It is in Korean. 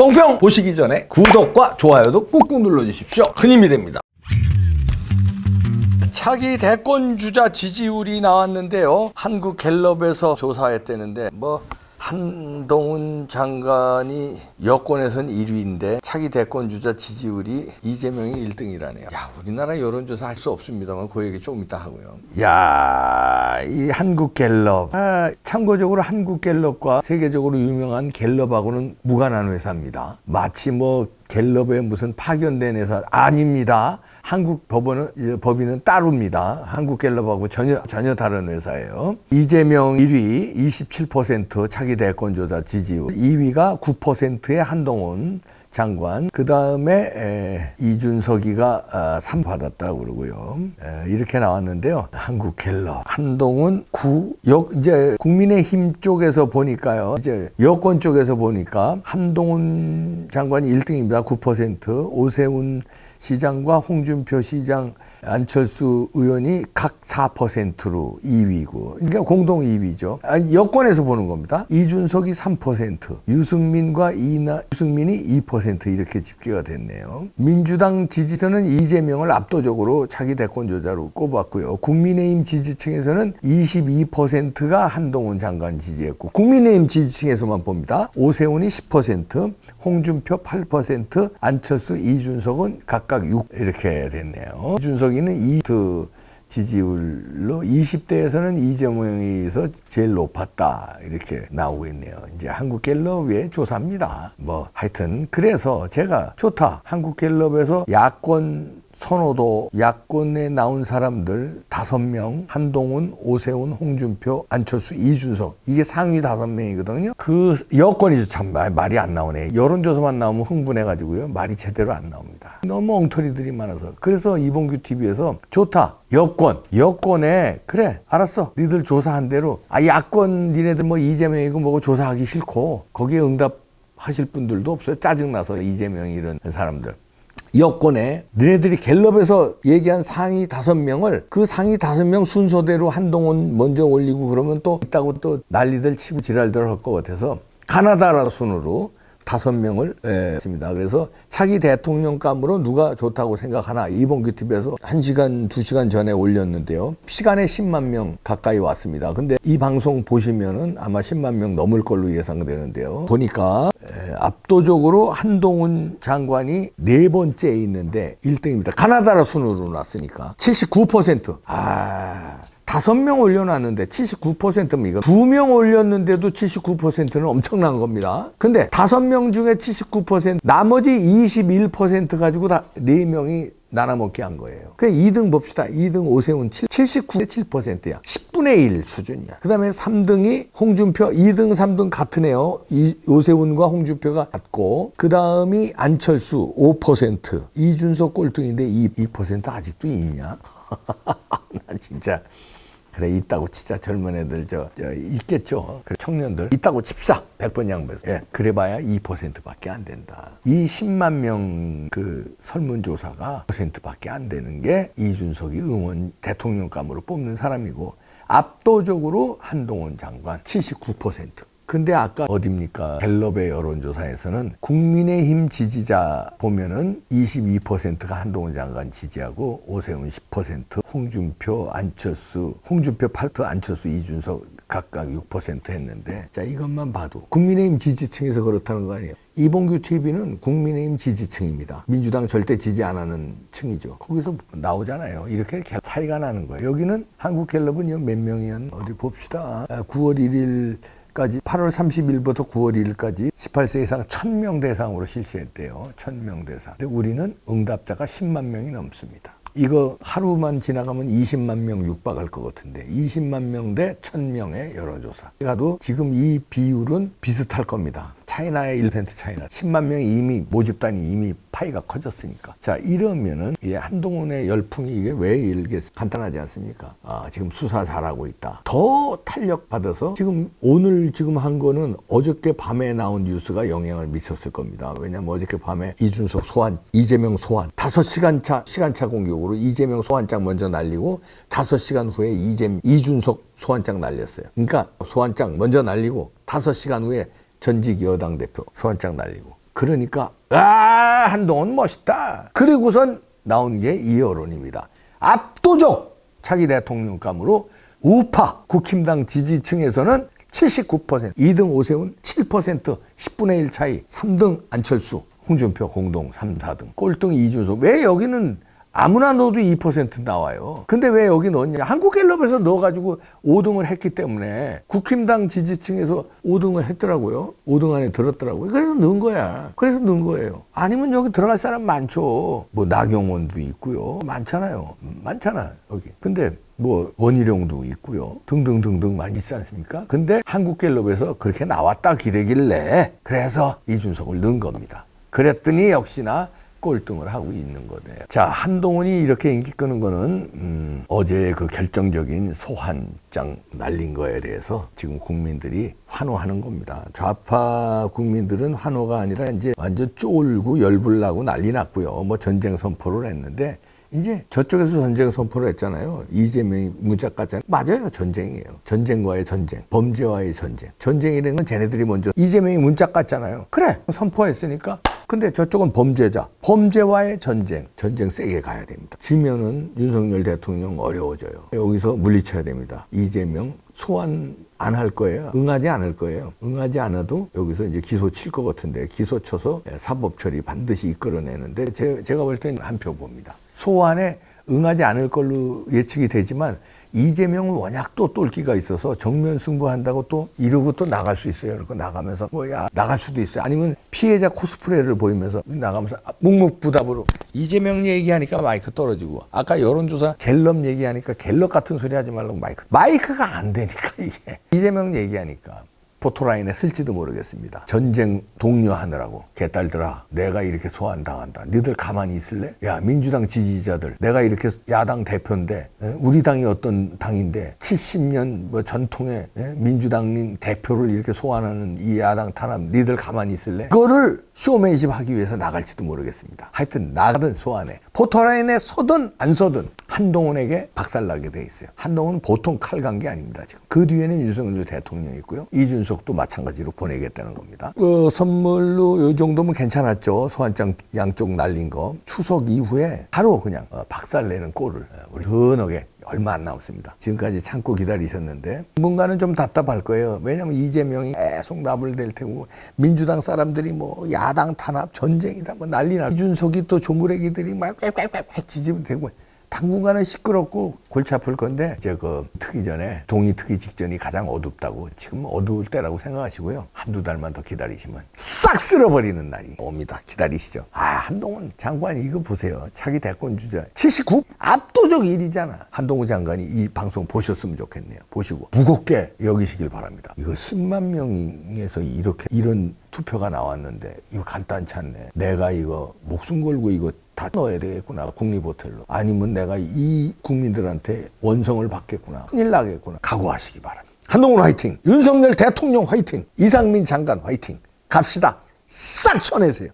뽕평 보시기 전에 구독과 좋아요도 꾹꾹 눌러주십시오. 큰 힘이 됩니다. 차기 대권 주자 지지율이 나왔는데요. 한국 갤럽에서 조사했다는데 뭐 한동훈 장관이 여권에선 1위인데 차기 대권 주자 지지율이 이재명이 1등이라네요. 야, 우리나라 여론조사 할 수 없습니다만 그 얘기 좀 이따 하고요. 야, 이 한국 갤럽. 아, 참고적으로 한국 갤럽과 세계적으로 유명한 갤럽하고는 무관한 회사입니다. 마치 뭐 갤럽의 무슨 파견된 회사 아닙니다. 한국 법원은 법인은 따로입니다. 한국 갤럽하고 전혀 전혀 다른 회사예요. 이재명 1위 27% 차기 대권 조사 지지율, 2위가 9%의 한동훈 장관, 그 다음에 이준석이가 아, 3 받았다고 그러고요. 에, 이렇게 나왔는데요. 한국 갤럽, 한동훈 9, 역 이제 국민의힘 쪽에서 보니까요. 이제 여권 쪽에서 보니까 한동훈 장관이 1등입니다. 9%, 오세훈 시장과 홍준표 시장, 안철수 의원이 각 4%로 2위고, 그러니까 공동 2위죠. 아니, 여권에서 보는 겁니다. 이준석이 3%, 유승민과 이나, 유승민이 2% 이렇게 집계가 됐네요. 민주당 지지선은 이재명을 압도적으로 차기 대권 조자로 꼽았고요. 국민의힘 지지층에서는 22%가 한동훈 장관 지지했고, 국민의힘 지지층에서만 봅니다. 오세훈이 10%, 홍준표 8%, 안철수, 이준석은 각각 6 이렇게 됐네요. 이준석이는 2트 지지율로 20대에서는 이재명이서 제일 높았다 이렇게 나오고 있네요. 이제 한국 갤럽의 조사입니다. 뭐 하여튼 그래서 제가 좋다. 한국 갤럽에서 야권 선호도 야권에 나온 사람들 다섯 명 한동훈, 오세훈, 홍준표, 안철수, 이준석. 이게 상위 다섯 명이거든요. 그 여권이 참 말- 말이 안 나오네. 여론조사만 나오면 흥분해가지고요. 말이 제대로 안 나옵니다. 너무 엉터리들이 많아서. 그래서 이봉규 TV에서 좋다. 여권. 여권에 그래. 알았어. 니들 조사한 대로. 아 야권 니네들 뭐 이재명이고 뭐고 조사하기 싫고 거기에 응답 하실 분들도 없어요. 짜증나서 이재명 이런 사람들 여권에 너네들이 갤럽에서 얘기한 상위 다섯 명을 그 상위 다섯 명 순서대로 한동훈 먼저 올리고 그러면 또 있다고 또 난리들 치고 지랄들 할 것 같아서 가나다라 순으로 다섯 명을 예, 했습니다. 그래서 차기 대통령감으로 누가 좋다고 생각하나 이봉규 TV에서 한 시간 두 시간 전에 올렸는데요. 시간에 10만 명 가까이 왔습니다. 근데 이 방송 보시면은 아마 10만 명 넘을 걸로 예상되는데요. 보니까 에, 압도적으로 한동훈 장관이 네 번째에 있는데 1등입니다. 가나다라 순으로 놨으니까 79%. 아. 다섯 명 올려놨는데 79%면 이거 두 명 올렸는데도 79%는 엄청난 겁니다. 근데 다섯 명 중에 79% 나머지 21% 가지고 다 네 명이 나눠먹기 한 거예요. 그냥 2등 봅시다. 2등 오세훈 7, 79.7%야. 10분의 1 수준이야. 그 다음에 3등이 홍준표, 2등, 3등 같은 애요. 이, 오세훈과 홍준표가 같고, 그 다음이 안철수 5%, 이준석 꼴등인데 2, 2% 아직도 있냐? 나 진짜. 그래 있다고 진짜 젊은 애들 저, 저 있겠죠. 그래, 청년들 있다고 칩사 100번 양보해서. 예, 그래봐야 2%밖에 안 된다. 이 10만 명 그 설문조사가 퍼센트밖에 안 되는 게 이준석이 의원 대통령감으로 뽑는 사람이고 압도적으로 한동훈 장관 79%. 근데 아까 어딥니까? 갤럽의 여론조사에서는 국민의힘 지지자 보면은 22%가 한동훈 장관 지지하고 오세훈 10%, 홍준표, 안철수, 홍준표 8%, 안철수, 이준석 각각 6% 했는데 자 이것만 봐도 국민의힘 지지층에서 그렇다는 거 아니에요. 이봉규 TV는 국민의힘 지지층입니다. 민주당 절대 지지 안 하는 층이죠. 거기서 나오잖아요. 이렇게 개- 차이가 나는 거예요. 여기는 한국갤럽은 몇 명이야? 어디 봅시다. 아, 9월 1일 까지 8월 30일부터 9월 1일까지 18세 이상 1000명 대상으로 실시했대요. 1000명 대상. 근데 우리는 응답자가 10만 명이 넘습니다. 이거 하루만 지나가면 20만 명 육박할 것 같은데 20만 명 대 1000명의 여론조사. 가도 지금 이 비율은 비슷할 겁니다. 차이나의 1% 차이나 10만 명이 이미 모집단이 이미 파이가 커졌으니까 자 이러면은 이 한동훈의 열풍이 이게 왜 이렇게 간단하지 않습니까? 아 지금 수사 잘하고 있다. 더 탄력 받아서 지금 오늘 지금 한 거는 어저께 밤에 나온 뉴스가 영향을 미쳤을 겁니다. 왜냐면 어저께 밤에 이준석 소환, 이재명 소환 다섯 시간 차 시간차 공격으로 이재명 소환장 먼저 날리고 다섯 시간 후에 이재 이준석 소환장 날렸어요. 그러니까 소환장 먼저 날리고 다섯 시간 후에 전직 여당 대표 소환장 날리고 그러니까 아 한동훈 멋있다. 그리고선 나온 게 이 여론입니다. 압도적 차기 대통령감으로 우파 국힘당 지지층에서는 79%, 2등 오세훈 7%, 10분의 1 차이, 3등 안철수, 홍준표 공동 3, 4등, 꼴등 이준석. 왜 여기는 아무나 넣어도 2% 나와요. 근데 왜 여기 넣었냐? 한국갤럽에서 넣어가지고 5등을 했기 때문에 국힘당 지지층에서 5등을 했더라고요. 5등 안에 들었더라고요. 그래서 넣은 거야. 그래서 넣은 거예요. 아니면 여기 들어갈 사람 많죠. 뭐 나경원도 있고요. 많잖아요. 많잖아 여기. 근데 뭐 원희룡도 있고요. 등등등등 많이 있지 않습니까? 근데 한국갤럽에서 그렇게 나왔다 기대길래 그래서 이준석을 넣은 겁니다. 그랬더니 역시나 꼴등을 하고 있는 거네요. 자, 한동훈이 이렇게 인기 끄는 거는 음, 어제 그 결정적인 소환장 날린 거에 대해서 지금 국민들이 환호하는 겁니다. 좌파 국민들은 환호가 아니라 이제 완전 쫄고 열불 나고 난리 났고요. 뭐 전쟁 선포를 했는데 이제 저쪽에서 전쟁 선포를 했잖아요. 이재명이 문자 깠잖아요. 맞아요. 전쟁이에요. 전쟁과의 전쟁. 범죄와의 전쟁. 전쟁이라는 건 쟤네들이 먼저 이재명이 문자 깠잖아요. 그래. 선포했으니까. 근데 저쪽은 범죄자. 범죄와의 전쟁. 전쟁 세게 가야 됩니다. 지면은 윤석열 대통령 어려워져요. 여기서 물리쳐야 됩니다. 이재명 소환 안 할 거예요. 응하지 않을 거예요. 응하지 않아도 여기서 이제 기소 칠 것 같은데 기소 쳐서 사법 처리 반드시 이끌어내는데 제, 제가 볼 때는 한 표 봅니다. 소환에 응하지 않을 걸로 예측이 되지만 이재명은 워낙 또 똘끼가 있어서 정면 승부한다고 또 이러고 또 나갈 수 있어요. 그러고 나가면서 뭐야 나갈 수도 있어요. 아니면 피해자 코스프레를 보이면서 나가면서 묵묵부답으로 이재명 얘기하니까 마이크 떨어지고 아까 여론조사 갤럽 얘기하니까 갤럽 같은 소리 하지 말라고 마이크 마이크가 안 되니까 이게 이재명 얘기하니까 포토라인에 쓸지도 모르겠습니다. 전쟁 독려하느라고 개딸들아 내가 이렇게 소환당한다. 너희들 가만히 있을래? 야 민주당 지지자들 내가 이렇게 야당 대표인데 에? 우리 당이 어떤 당인데 70년 뭐 전통의 에? 민주당인 대표를 이렇게 소환하는 이 야당 탄압 너희들 가만히 있을래? 그거를 쇼맨십 하기 위해서 나갈지도 모르겠습니다. 하여튼 나가든 소환해 포토라인에 서든 안 서든 한동훈에게 박살나게 돼 있어요. 한동훈은 보통 칼 간 게 아닙니다. 지금 그 뒤에는 윤석열 대통령이 있고요. 이준석도 마찬가지로 보내겠다는 겁니다. 어, 선물로 이 정도면 괜찮았죠. 소환장 양쪽 날린 거. 추석 이후에 바로 그냥 어, 박살내는 꼴을 어, 우리 흔하게 얼마 안 남았습니다. 지금까지 참고 기다리셨는데 뭔가는 좀 답답할 거예요. 왜냐하면 이재명이 계속 나불댈 테고 민주당 사람들이 뭐 야당 탄압 전쟁이다 뭐 난리 나. 이준석이 또 조무래기들이 막 빽빽빽 지지면 되고 당분간은 시끄럽고 골치 아플 건데 이제 그 트기 전에 동의 트기 직전이 가장 어둡다고 지금 어두울 때라고 생각하시고요. 한두 달만 더 기다리시면 싹 쓸어버리는 날이 옵니다. 기다리시죠. 아 한동훈 장관 이거 보세요. 차기 대권 주자 79 압도적 1위잖아. 한동훈 장관이 이 방송 보셨으면 좋겠네요. 보시고 무겁게 여기시길 바랍니다. 이거 10만 명에서 이렇게 이런 투표가 나왔는데 이거 간단치 않네. 내가 이거 목숨 걸고 이거 다 넣어야 되겠구나 국립호텔로. 아니면 내가 이 국민들한테 원성을 받겠구나 큰일 나겠구나. 각오하시기 바랍니다. 한동훈 화이팅! 윤석열 대통령 화이팅! 이상민 장관 화이팅! 갑시다! 싹 쳐내세요